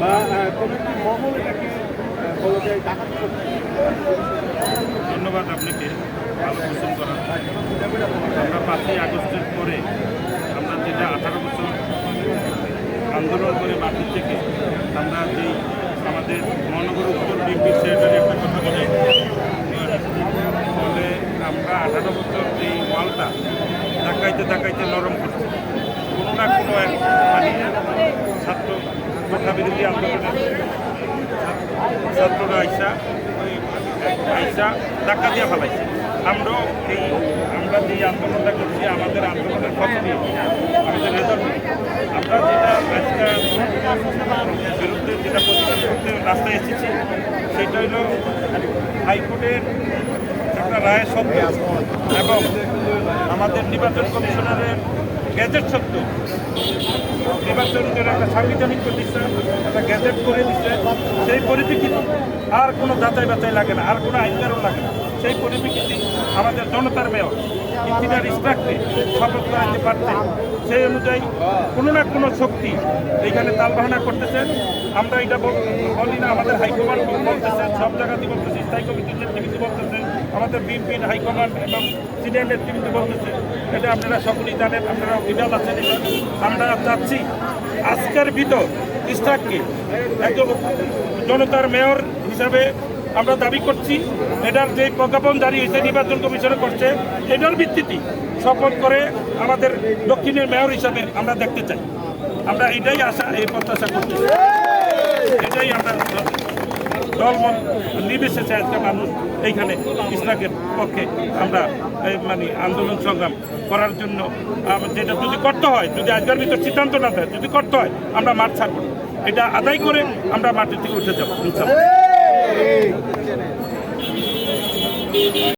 বা ধন্যবাদ আপনাকে ভালো কোশ্চেন করার। আমরা পাঁচই আগস্টের পরে আমরা যেটা আঠারো বছর আন্দোলন করে মাটির থেকে আমরা যেই আমাদের মহানগর উত্তর বিএনপির সেক্রেটারি একটা কথা বলে আমরা আঠারো বছর এই ওয়ালটা ডাকাইতে ডাকাইতে নরম কোনো না কোনো এক ছাত্র কোঠা বিরোধী আন্দোলনের ছাত্ররা আইসা আইসা ধাক্কা দিয়ে ফেলাইছে। আমরাও এই, আমরা যে আন্দোলনটা করছি, আমাদের আন্দোলনের নিয়ে আমাদের রেজাল্ট আমরা যেটা আজকে বিরুদ্ধে যেটা প্রতিবাদ করতে রাস্তায় এসেছি, সেটা হলো হাইকোর্টের একটা রায় সত্য এবং আমাদের নির্বাচন কমিশনারের গ্যাজেট সত্য। নির্বাচনের একটা সাংবিধানিক প্রতিষ্ঠান একটা গ্যাজেট করে দিচ্ছে সেই পরিপ্রেক্ষিতে আর কোনো যাচাই বাছাই লাগে না, আর কোনো আইন কারণ লাগে না। সেই পরিপ্রেক্ষিতে আমাদের জনতার মেয়র, ইঞ্জিনিয়ার ইস্টাককে শপথ করাতে পারতেন সেই অনুযায়ী কোনো না কোনো শক্তি এইখানে তালবাহানা করতেছে। আমরা এটা বল- না, আমাদের হাইকমান্ড বলতেছে, সব জায়গাতে বলতেছে, স্থায়ী কমিটির নেতৃবৃন্দ বলতেছে। আমাদের বিএনপির হাইকমান্ড এবং সিনিয়র নেতৃবৃন্দ বলতেছে, এটা আপনারা সকলেই জানেন, আপনারা অভিযান আছেন আমরা চাচ্ছি আজকের ভিতর ইস্টাককে একজন জনতার মেয়র হিসাবে আমরা দাবি করছি, এটার যে প্রজ্ঞাপন জারি হয়েছে, নির্বাচন কমিশনে করছে, এটার ভিত্তিতে শপথ করে আমাদের দক্ষিণের মেয়র হিসাবে আমরা দেখতে চাই। আমরা এটাই আশা, এই প্রত্যাশা করছি এটাই আমরা মত নির্বিশেষে আজকে মানুষ এইখানে ইসলামের পক্ষে আমরা মানে আন্দোলন সংগ্রাম করার জন্য যেটা যদি করতে হয়, যদি আজকের ভিতর সিদ্ধান্ত না দেয়, যদি করতে হয়, আমরা মাঠ ছাড়ব। এটা আদায় করে আমরা মাঠের থেকে উঠে যাব